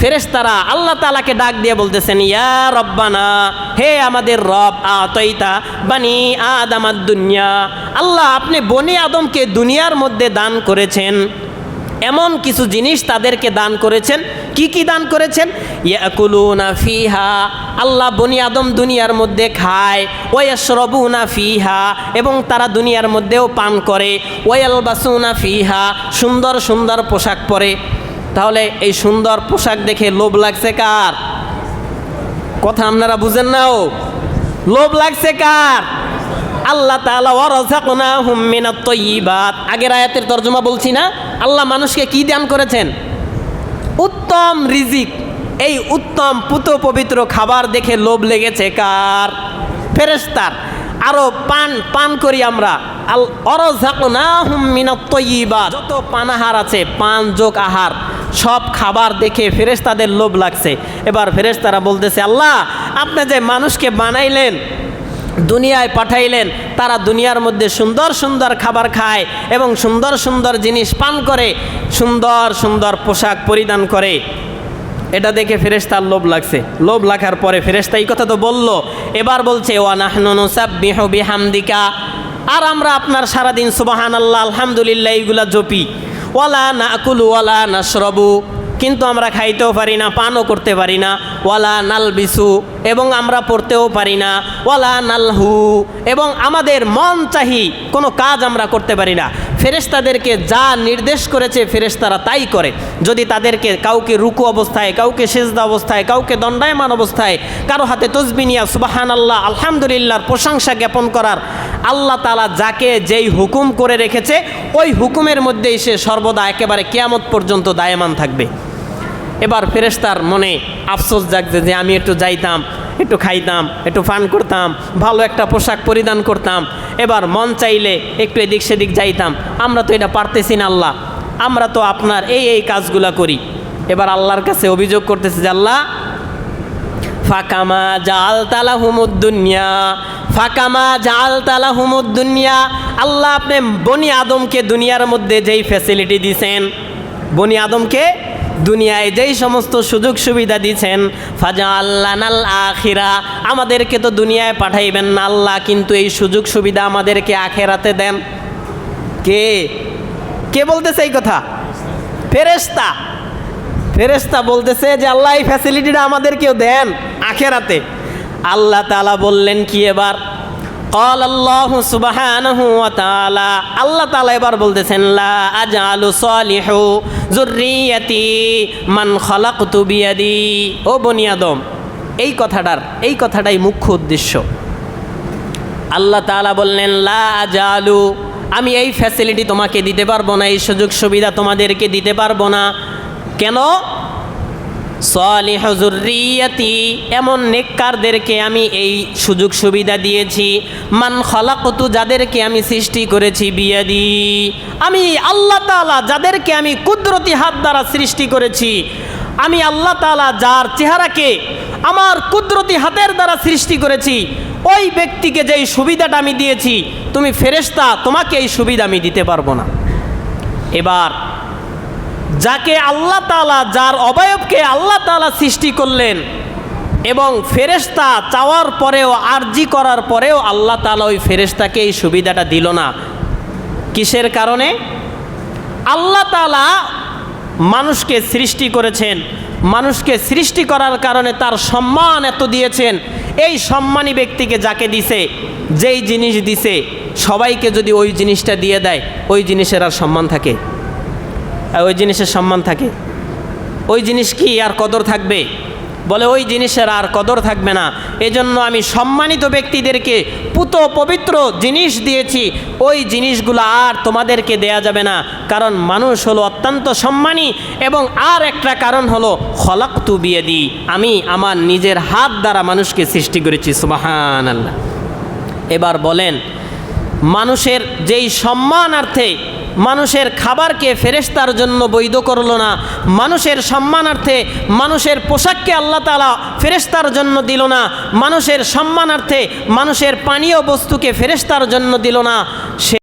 ফেরেশতারা আল্লাহ তালাকে ডাক দিয়ে বলতেছেন, ইয়া রব্বানা, হে আমাদের রব, আতইতা বানি আদামাদ দুনিয়া আল্লাহ, আপনি বনি আদমকে দুনিয়ার মধ্যে দান করেছেন। এমন কিছু জিনিস তাদেরকে দান করেছেন। কি কি দান করেছেন? ইয়াকুলুনা ফিহা, আল্লাহ বনি আদম দুনিয়ার মধ্যে খায়। ওয়াশরবুনা ফিহা, এবং তারা দুনিয়ার মধ্যেও পান করে। ওয়ালবাসুনা ফিহা, সুন্দর সুন্দর পোশাক পরে। তাহলে এই সুন্দর পোশাক দেখে লোভ লাগছে কার? কথা আপনারা বুঝেন নাও লোভ লাগছে কার? আল্লাহ মিনাত আগের আয়াতের তর্জমা বলছি না, আল্লাহ মানুষকে কি দান করেছেন? উত্তম রিজিক। এই উত্তম পুত পবিত্র খাবার দেখে লোভ লেগেছে কার? ফেরেস্তার আরও পান পান করি আমরা। আল অরজাকনাহুম মিনাত তাইয়্যিবাত যত পানাহার আছে, পান যোগ আহার। সব খাবার দেখে ফেরেশতাদের লোভ লাগছে। এবার ফেরেশতারা বলতেছে, আল্লাহ, আপনি যে মানুষকে বানাইলেন, দুনিয়ায় পাঠাইলেন, তারা দুনিয়ার মধ্যে সুন্দর সুন্দর খাবার খায় এবং সুন্দর সুন্দর জিনিস পান করে, সুন্দর সুন্দর পোশাক পরিধান করে। এটা দেখে ফেরেশতার লোভ লাগছে। লোভ লাগার পরে ফেরেশতা এই কথা তো বলল। এবার বলছে, ওয়া নাহনু সাব্বিহু বিহামদিকা। আর আমরা আপনার সারাদিন সুবাহান আল্লাহ আলহামদুলিল্লাহ, এইগুলা জপি। ওয়ালা নাকুলু ওয়ালা নাশরবু। কিন্তু আমরা খাইতেও পারি না, পানও করতে পারি না। ওয়ালা নাল বিসু এবং আমরা পড়তেও পারি না। ওয়ালা নালহু, এবং আমাদের মন চাহি কোনো কাজ আমরা করতে পারি না। ফেরেশতাদেরকে যা নির্দেশ করেছে ফেরেশতারা তাই করে। যদি তাদেরকে কাউকে রুকু অবস্থায়, কাউকে সেজদা অবস্থায়, কাউকে দণ্ডায়মান অবস্থায়, কারও হাতে তসবিনিয়া সুবাহান আল্লাহ আলহামদুলিল্লাহর প্রশংসা জ্ঞাপন করার আল্লাহ তালা যাকে যেই হুকুম করে রেখেছে, ওই হুকুমের মধ্যেই সে সর্বদা একেবারে কেয়ামত পর্যন্ত দায়মান থাকবে। এবার ফেরেশতার মনে আফসোস জাগছে যে আমি একটু যাইতাম, একটু খাইতাম, একটু ফান করতাম, ভালো একটা পোশাক পরিধান করতাম। এবার মন চাইলে একটু এদিক সেদিক যাইতাম। আমরা তো এটা পারতেছি না আল্লাহ, আমরা তো আপনার এই এই কাজগুলা করি। এবার আল্লাহর কাছে অভিযোগ করতেছে যে আল্লাহ, ফাকামা জাল তালা হুমুদ্দুনিয়া ফাকামা জাল তালা হুমুদ দুনিয়া। আল্লাহ আপনি বনি আদমকে দুনিয়ার মধ্যে যেই ফ্যাসিলিটি দিছেন, বনি আদমকে দুনিয়ায় যেই সমস্ত সুযোগ সুবিধা দিছেন ফাজা আল্লাহ নাল আখিরা। আমাদেরকে তো দুনিয়ায় পাঠাইবেন না, আল্লাহ কিন্তু এই সুযোগ সুবিধা আমাদেরকে আখেরাতে দেন। কে? কে বলতেছে এই কথা? ফেরেস্তা ফেরেস্তা বলতেছে যে, আল্লাহ এই ফ্যাসিলিটিটা আমাদেরকেও দেন আখেরাতে। আল্লাহ তালা বললেন কি এবার قال الله سبحانه وتعالى আল্লাহ তাআলা এবার বলতেছেন লা আজআলু সালিহু যুররিয়াতি মান খালাকতু বিয়াদি ও বনি আদম এই কথাটার এই কথাটাই মুখ্য উদ্দেশ্য আল্লাহ তাআলা বললেন লা আজালু আমি এই ফ্যাসিলিটি তোমাকে দিতে পারবো না এই সুযোগ সুবিধা তোমাদেরকে দিতে পারবো না কেন সলিহজুরিয়াতি এমন নেককারদেরকে আমি এই সুযোগ সুবিধা দিয়েছি। মান খলাকতু, যাদেরকে আমি সৃষ্টি করেছি বিয়াদি। আমি আল্লাহ তাআলা যাদেরকে আমি কুদরতি হাত দ্বারা সৃষ্টি করেছি, আমি আল্লাহ তাআলা যার চেহারাকে আমার কুদরতি হাতের দ্বারা সৃষ্টি করেছি, ওই ব্যক্তিকে যেই সুবিধাটা আমি দিয়েছি, তুমি ফেরেশতা, তোমাকে এই সুবিধা আমি দিতে পারব না। এবার যাকে আল্লাহ তালা যার অবয়বকে আল্লাহ তালা সৃষ্টি করলেন এবং ফেরেশতা চাওয়ার পরেও, আরজি করার পরেও আল্লাহ তালা ওই ফেরেশতাকে এই সুবিধাটা দিল না। কিসের কারণে? আল্লাহ তালা মানুষকে সৃষ্টি করেছেন। মানুষকে সৃষ্টি করার কারণে তার সম্মান এত দিয়েছেন। এই সম্মানী ব্যক্তিকে যাকে দিছে, যেই জিনিস দিছে, সবাইকে যদি ওই জিনিসটা দিয়ে দেয়, ওই জিনিসের আর সম্মান থাকে। ওই জিনিসের সম্মান থাকে। ওই জিনিস কি আর কদর থাকবে? বলে, ওই জিনিসের আর কদর থাকবে না। এজন্য আমি সম্মানিত ব্যক্তিদেরকে পুত পবিত্র জিনিস দিয়েছি। ওই জিনিসগুলো আর তোমাদেরকে দেয়া যাবে না। কারণ মানুষ হলো অত্যন্ত সম্মানী এবং আর একটা কারণ হলো খলাক তু বিয়ে দিই আমি আমার নিজের হাত দ্বারা মানুষকে সৃষ্টি করেছি। সুবাহান আল্লাহ এবার বলেন, মানুষের যেই সম্মানার্থে মানুষের খাবারকে ফেরেস্তার জন্য বৈধ করল না। মানুষের সম্মানার্থে, মানুষের পোশাককে আল্লাহ তালা ফেরেস্তার জন্য দিল না। মানুষের সম্মানার্থে, মানুষের পানীয় বস্তুকে ফেরেস্তার জন্য দিল না। সে